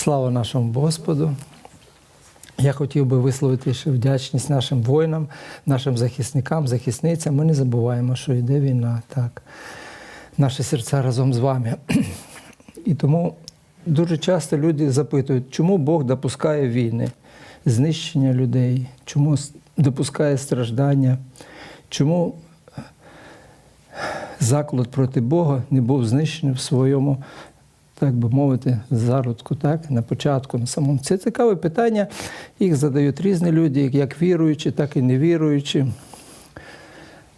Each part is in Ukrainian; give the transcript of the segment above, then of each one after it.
Слава нашому Господу. Я хотів би висловити ще вдячність нашим воїнам, нашим захисникам, захисницям. Ми не забуваємо, що йде війна. Так. Наші серця разом з вами. І тому дуже часто люди запитують, чому Бог допускає війни, знищення людей, чому допускає страждання, чому заклад проти Бога не був знищений в своєму, так би мовити, зародку, так, на початку, на самому. Це цікаве питання. Їх задають різні люди, як віруючі, так і невіруючі.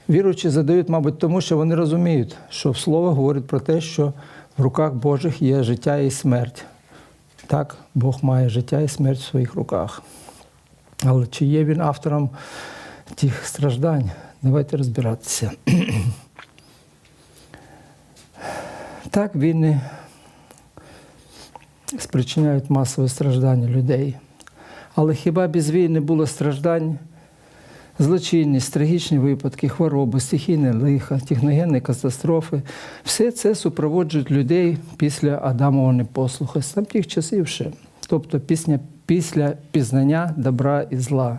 Віруючі задають, мабуть, тому що вони розуміють, що Слово говорить про те, що в руках Божих є життя і смерть. Так, Бог має життя і смерть в своїх руках. Але чи є він автором тих страждань? Давайте розбиратися. Так, війни спричиняють масове страждання людей. Але хіба без війни було страждань? Злочинність, трагічні випадки, хвороби, стихійне лихо, техногенні катастрофи все це супроводжують людей після Адамового непослуху з тих часів ще. Тобто пісня, після пізнання добра і зла.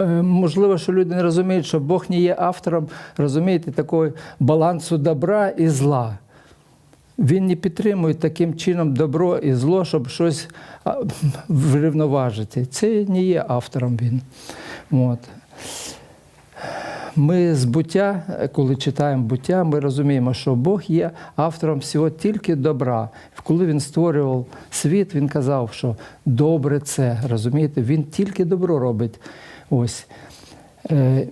Е, Можливо, що люди не розуміють, що Бог не є автором, розумієте, такого балансу добра і зла. Він не підтримує таким чином добро і зло, щоб щось врівноважити. Це не є автором він. От. Ми з буття, коли читаємо буття, ми розуміємо, що Бог є автором всього тільки добра. Коли він створював світ, він казав, що добре це. Розумієте, він тільки добро робить. Ось. Е,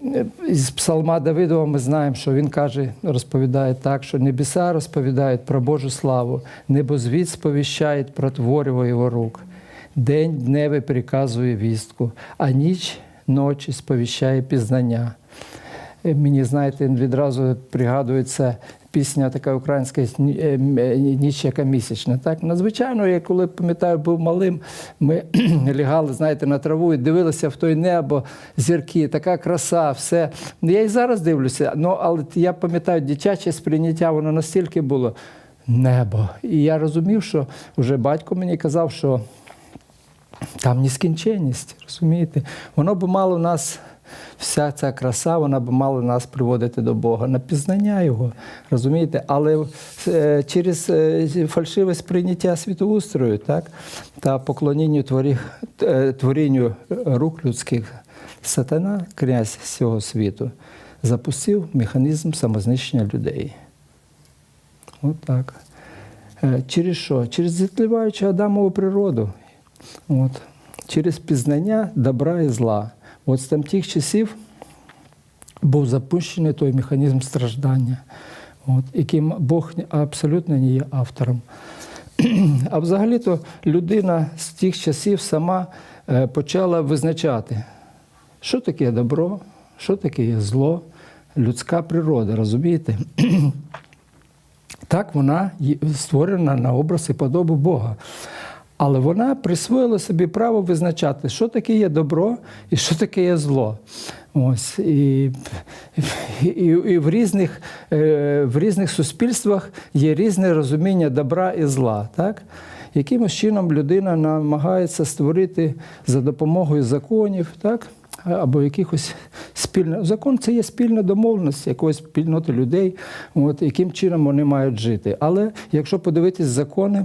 З псалма Давидова ми знаємо, що він каже, розповідає так, що небеса розповідають про Божу славу, небозвід сповіщають про твориво його рук. День дневе приказує вістку, а ніч ночі сповіщає пізнання. Е, Мені, знаєте, відразу пригадується пісня така українська «Ні- е, е, ніч яка місячна. Так, надзвичайно, я коли пам'ятаю, був малим, ми лягали, знаєте, на траву і дивилися в той небо, зірки, така краса, все. Ну, Я і зараз дивлюся, ну, але я пам'ятаю, дитяче сприйняття, воно настільки було небо. І я розумів, що вже батько мені казав, що там нескінченність, розумієте? Воно б мало нас, вся ця краса, вона б мала нас приводити до Бога, на пізнання Його, розумієте? Але е, через е, фальшиве сприйняття світоустрою, так? та поклонінню творі, е, творінню рук людських, сатана, князь цього світу, запустив механізм самознищення людей. От так. Через що? Через зітліваючу Адамову природу. От. Через пізнання добра і зла. От з там тих часів був запущений той механізм страждання, от, яким Бог абсолютно не є автором. А взагалі-то людина з тих часів сама е, почала визначати, що таке добро, що таке зло, людська природа, розумієте? Так, вона створена на образ і подобу Бога. Але вона присвоїла собі право визначати, що таке є добро і що таке є зло. Ось. І, і, і в, різних, е, в різних суспільствах є різне розуміння добра і зла. Так? Якимось чином людина намагається створити за допомогою законів, так? або якихось спільних. Закон це є спільна домовленість якоїсь спільноти людей, от, яким чином вони мають жити. Але якщо подивитись закони,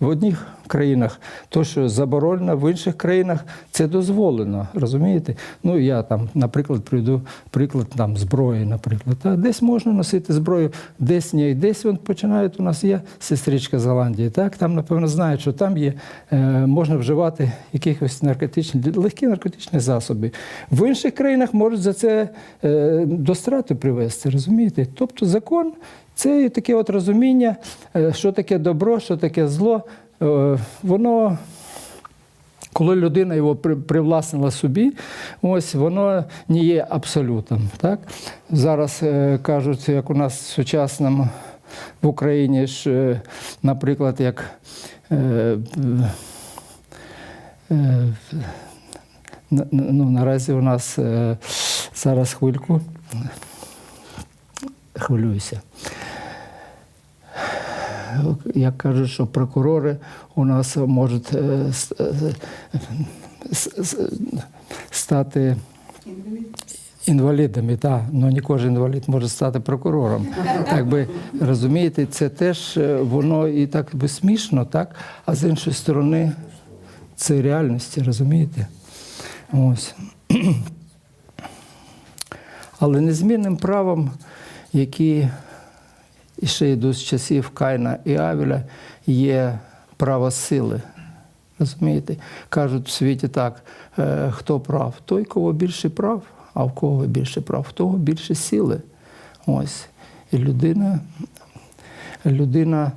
в одних країнах то, що заборонено, в інших країнах це дозволено. Розумієте? Ну я там, наприклад, приведу приклад там зброї, наприклад. Та десь можна носити зброю, десь ні. Десь вон починають. У нас є сестричка з Голландії. Так там, напевно, знають, що там є е, можна вживати якихось наркотичні легкі наркотичні засоби. В інших країнах можуть за це е, до страти привести. Розумієте? Тобто закон. Це таке от розуміння, е, що таке добро, що таке зло. Е, Воно, коли людина його привласнила собі, ось воно не є абсолютом. Так? Зараз е, кажуть, як у нас в сучасному в Україні ж, е, наприклад, як ну, наразі у нас зараз хвильку. Хвилююся. Як кажуть, що прокурори у нас можуть е, е, стати інвалідами, так. Ну не кожен інвалід може стати прокурором. Так би розумієте, це теж е, воно і так би смішно, так? А з іншої сторони, це реальності, розумієте? Ось. Але незмінним правом, які ще йдуть з часів Кайна і Авіля, є право сили. Розумієте? Кажуть в світі так, е, хто прав? Той, кого більше прав, а в кого більше прав, в того більше сили. Ось. І людина, людина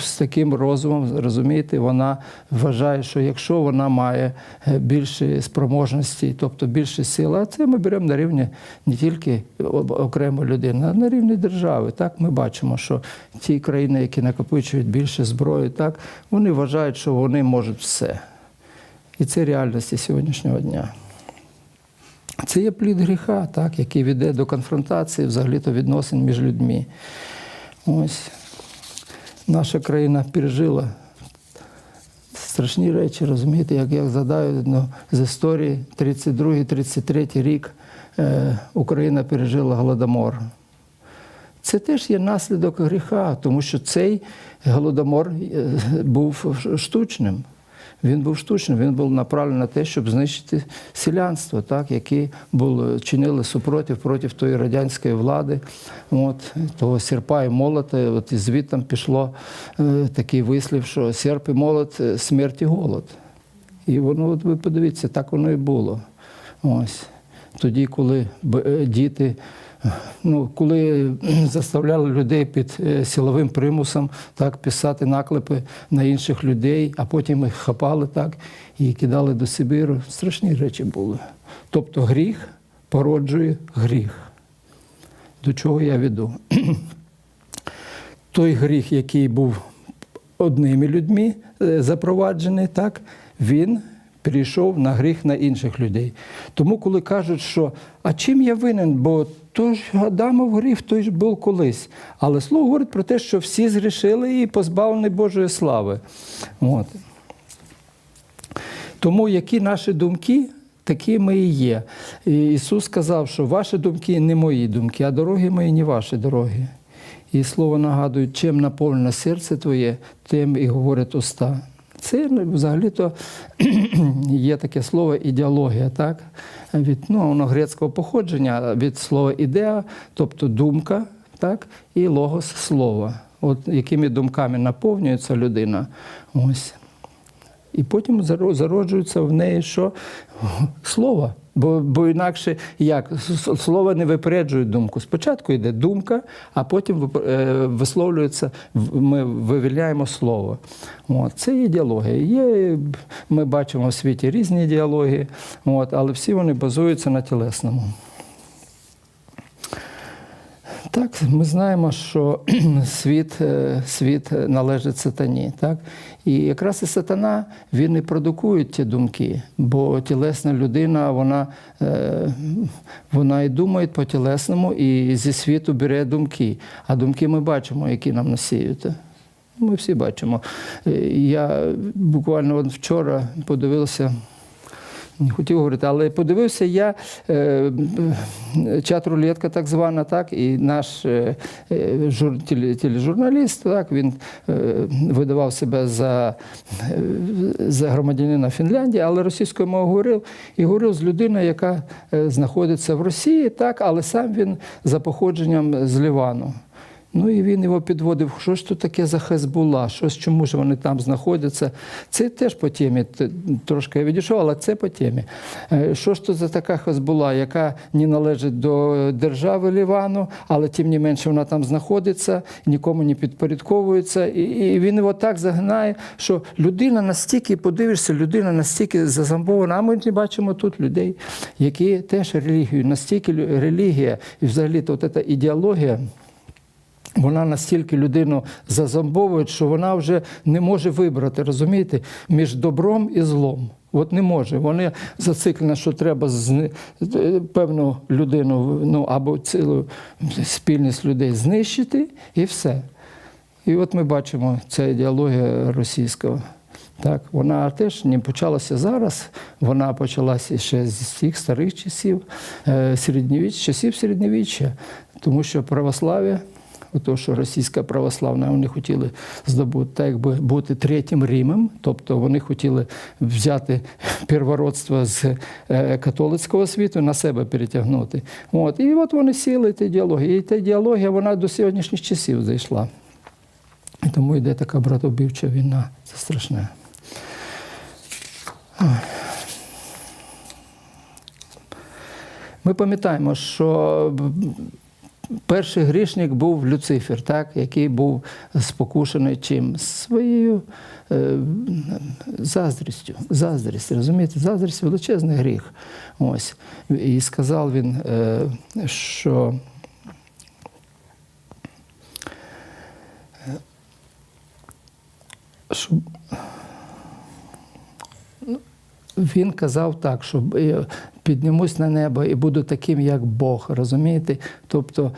з таким розумом, розумієте, вона вважає, що якщо вона має е, більше спроможності, тобто більше сил, а це ми беремо на рівні не тільки окремо людини, а на рівні держави. Так ми бачимо, що ті країни, які накопичують більше зброї, так вони вважають, що вони можуть все. І це реальності сьогоднішнього дня. Це є плід гріха, так, який веде до конфронтації взагалі-то відносин між людьми. Ось наша країна пережила страшні речі, розумієте, як я згадаю ну, з історії 32-33 рік е, Україна пережила голодомор. Це теж є наслідок гріха, тому що цей голодомор е, був штучним. Він був штучним, він був направлений на те, щоб знищити селянство, так, які були, чинили супротив проти тої радянської влади, от, того серпа і молота. От і звідти пішло е, такий вислів, що серп і молот е, смерть і голод. І воно, от ви подивіться, так воно і було. Ось. Тоді, коли е, діти, ну, коли заставляли людей під е, силовим примусом так, писати наклепи на інших людей, а потім їх хапали так і кидали до Сибіру, страшні речі були. Тобто гріх породжує гріх. До чого я веду? Той гріх, який був одними людьми е, запроваджений, так, він перейшов на гріх на інших людей. Тому, коли кажуть, що а чим я винен, бо то ж Адамов гріх, той ж був колись. Але слово говорить про те, що всі згрішили і позбавлені Божої слави. От. Тому які наші думки, такі ми і є. І Ісус сказав, що ваші думки не мої думки, а дороги мої не ваші дороги. І слово нагадує, чим наповнене серце твоє, тим і говорять уста. Це ну, взагалі-то є таке слово ідеологія, так? Від ну, воно грецького походження від слова ідеа, тобто думка, так? і логос слово. От якими думками наповнюється людина. Ось. І потім зароджується в неї що? Слово. Бо, бо інакше як? Слово не випереджує думку. Спочатку йде думка, а потім е, висловлюється, ми вивільняємо слово. От. Це ідеологія. Є, ми бачимо в світі різні ідеології, от, але всі вони базуються на тілесному. Так, ми знаємо, що світ, е, світ належить сатані. Так? І якраз і сатана він і продукує ті думки, бо тілесна людина, вона, е, вона і думає по тілесному, і зі світу бере думки. А думки ми бачимо, які нам насіють. Ми всі бачимо. Е, Я буквально вчора подивився. Хотів говорити, але подивився я е, чат-рулетка, так звана, так, і наш е, е, жур, тележурналіст, так, він видавав себе за, за громадянина Фінляндії, але російською мовою говорив і говорив з людиною, яка знаходиться в Росії, так, але сам він за походженням з Лівану. Ну і він його підводив, що ж тут таке за Хезбула, що ж чому ж вони там знаходяться. Це теж по темі, трошки я відійшов, але це по темі. Е, Що ж то за така Хезбула, яка не належить до держави Лівану, але тим не менше вона там знаходиться, нікому не підпорядковується. І, він його так загнає, що людина настільки, подивишся, людина настільки зазамбована, а ми бачимо тут людей, які теж релігію, настільки релігія і взагалі то ця ідеологія. Вона настільки людину зазомбовує, що вона вже не може вибрати, розумієте, між добром і злом. От не може. Вони зациклені, що треба е, певну людину ну, або цілу спільність людей знищити і все. І от ми бачимо ця ідеологія російського. Так, вона теж не почалася зараз, вона почалася ще з тих старих часів, е, середньовіч, часів середньовіччя, тому що православ'я, то, що російська православна, вони хотіли здобути так, якби бути третім Римом, тобто вони хотіли взяти первородство з е, католицького світу на себе перетягнути. От. І от вони сіли ті ідеології. І та ідеологія вона до сьогоднішніх часів зайшла. І тому йде така братовбивча війна. Це страшне. Ми пам'ятаємо, що перший грішник був Люцифер, так, який був спокушений чим? Своєю е, заздрістю. Заздрість, розумієте? Заздрість величезний гріх. Ось. І сказав він, е, що що Ну, він казав так, що е, піднімусь на небо і буду таким, як Бог. Розумієте? Тобто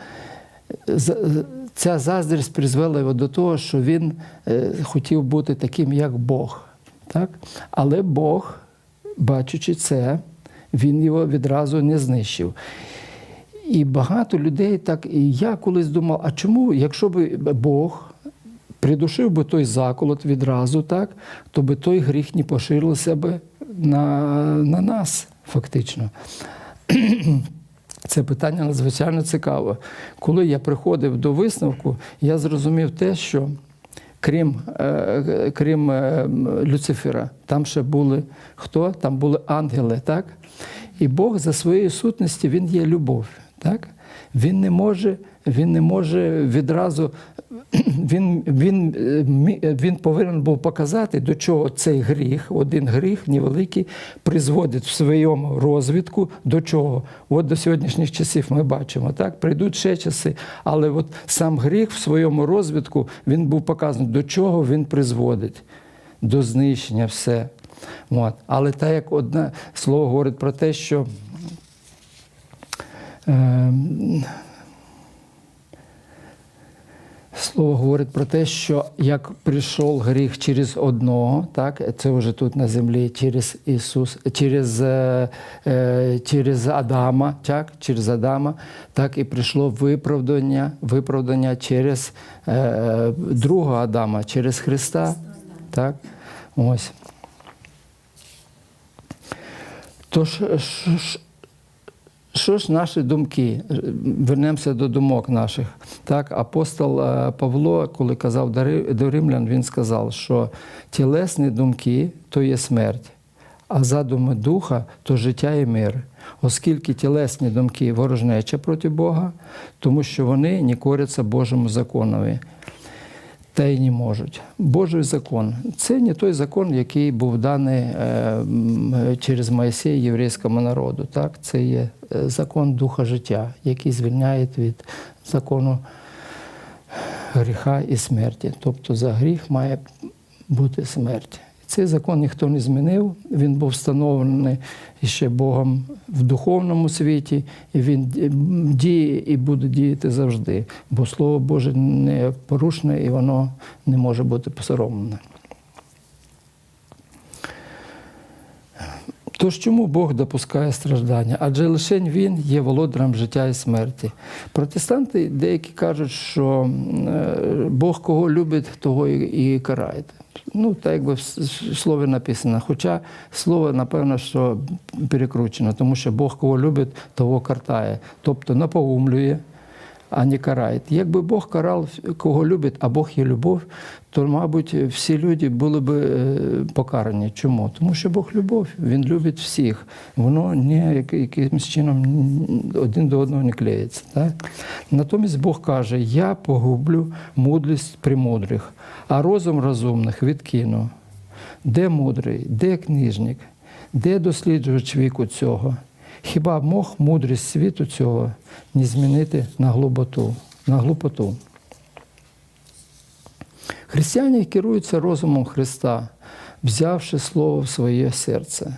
ця заздрість призвела його до того, що він е, хотів бути таким, як Бог. Так? Але Бог, бачачи це, він його відразу не знищив. І багато людей так, і я колись думав, а чому, якщо б Бог придушив би той заколот відразу, так, то би той гріх не поширився би на, на нас, фактично. Це питання надзвичайно цікаве. Коли я приходив до висновку, я зрозумів те, що крім, е, крім е, Люцифера, там ще були хто? Там були ангели, так? І Бог за своєю сутністю він є любов. Так? Він не може, він не може відразу, він, він, е, він повинен був показати, до чого цей гріх, один гріх невеликий, призводить в своєму розвитку до чого. От до сьогоднішніх часів ми бачимо, так? Прийдуть ще часи, але от сам гріх в своєму розвитку він був показаний, до чого він призводить, до знищення все. От. Але так як одне слово говорить про те, що Слово говорить про те, що як прийшов гріх через одного, так це вже тут на землі, через Ісус, через, е, е, через Адама, так, через Адама, так і прийшло виправдання, виправдання через е, другого Адама, через Христа. Так? Ось. Тож, що ж наші думки? Вернемося до думок наших. Так, апостол е, Павло, коли казав до Ри- до римлян, він сказав, що тілесні думки то є смерть, а задуми духа то життя і мир. Оскільки тілесні думки ворожнеча проти Бога, тому що вони не коряться Божому законові. Та й не можуть. Божий закон це не той закон, який був даний е, через Моїсея єврейському народу. Так? Це є е, закон духа життя, який звільняє від закону гріха і смерті. Тобто за гріх має бути смерть. Цей закон ніхто не змінив, він був встановлений ще Богом в духовному світі, і він діє і буде діяти завжди, бо Слово Боже не порушне і воно не може бути посоромлене. Тож чому Бог допускає страждання? Адже лише Він є володарем життя і смерті. Протестанти деякі кажуть, що е, Бог кого любить, того і карає. Ну, так якби в слові написано. Хоча слово, напевно, що перекручено, тому що Бог кого любить, того картає. Тобто напоумлює, а не карає. Якби Бог карав, кого любить, а Бог є любов, то, мабуть, всі люди були б е, покарані. Чому? Тому що Бог любов, Він любить всіх. Воно не якимось чином один до одного не клеїться. Так? Натомість Бог каже: Я погублю мудрість премудрих, а розум розумних відкину. Де мудрий, де книжник, де досліджувач віку цього? Хіба мог мудрість світу цього не змінити на глупоту? На глупоту? Християни керуються розумом Христа, взявши Слово в своє серце.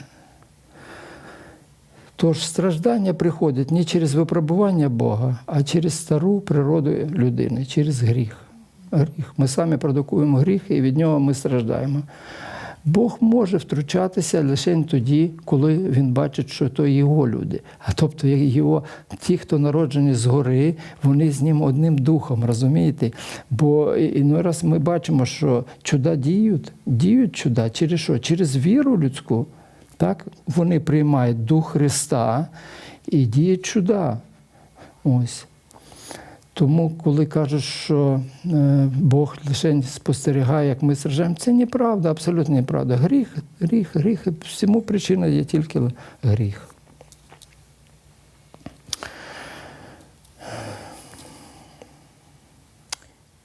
Тож страждання приходять не через випробування Бога, а через стару природу людини, через гріх. гріх. Ми самі продукуємо гріх і від нього ми страждаємо. Бог може втручатися лише тоді, коли він бачить, що то його люди. А тобто його, ті, хто народжені згори, вони з ним одним духом, розумієте? Бо іной раз ми бачимо, що чуда діють, діють чуда через що? Через віру людську. Так? Вони приймають Дух Христа і діють чуда. Ось. Тому, коли кажуть, що е, Бог лише спостерігає, як ми сражаємо, це неправда, абсолютно неправда. Гріх, гріх, гріх. Всьому причина є тільки гріх.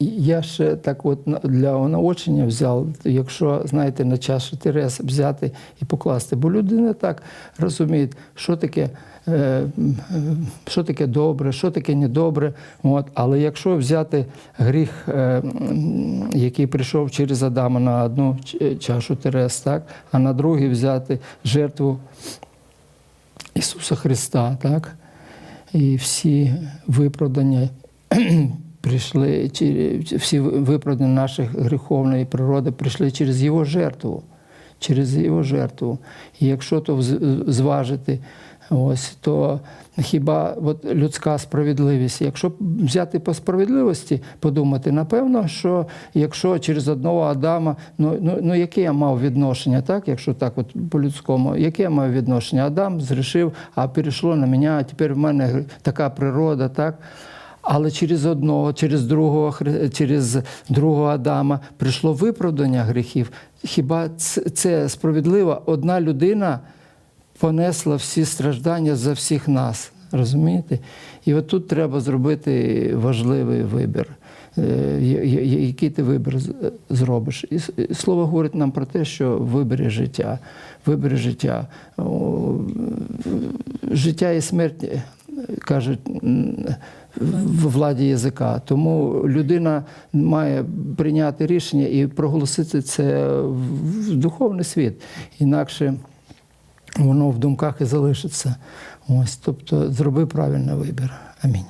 Я ще так от для наочення взяв, якщо, знаєте, на чашу Терес взяти і покласти. Бо людина так розуміє, що таке, е, е, що таке добре, що таке недобре. От. Але якщо взяти гріх, е, який прийшов через Адама на одну чашу Терес, так, а на другий взяти жертву Ісуса Христа, так? І всі виправдання прийшли, всі виправдання наших гріховної природи прийшли через Його жертву. Через Його жертву. І якщо то зважити, ось, то хіба от людська справедливість, якщо взяти по справедливості, подумати, напевно, що якщо через одного Адама, ну, ну, ну яке я мав відношення, так? якщо так от по-людському, яке я мав відношення? Адам зрішив, а перейшло на мене, а тепер в мене така природа, так? Але через одного, через другого, через другого Адама прийшло виправдання гріхів. Хіба це, справедливо? Одна людина понесла всі страждання за всіх нас. Розумієте? І от тут треба зробити важливий вибір. Е, Який ти вибір зробиш? І слово говорить нам про те, що вибери життя. Вибери життя. Життя і смерть е, кажуть в владі язика. Тому людина має прийняти рішення і проголосити це в духовний світ. Інакше воно в думках і залишиться. Ось, тобто, зроби правильний вибір. Амінь.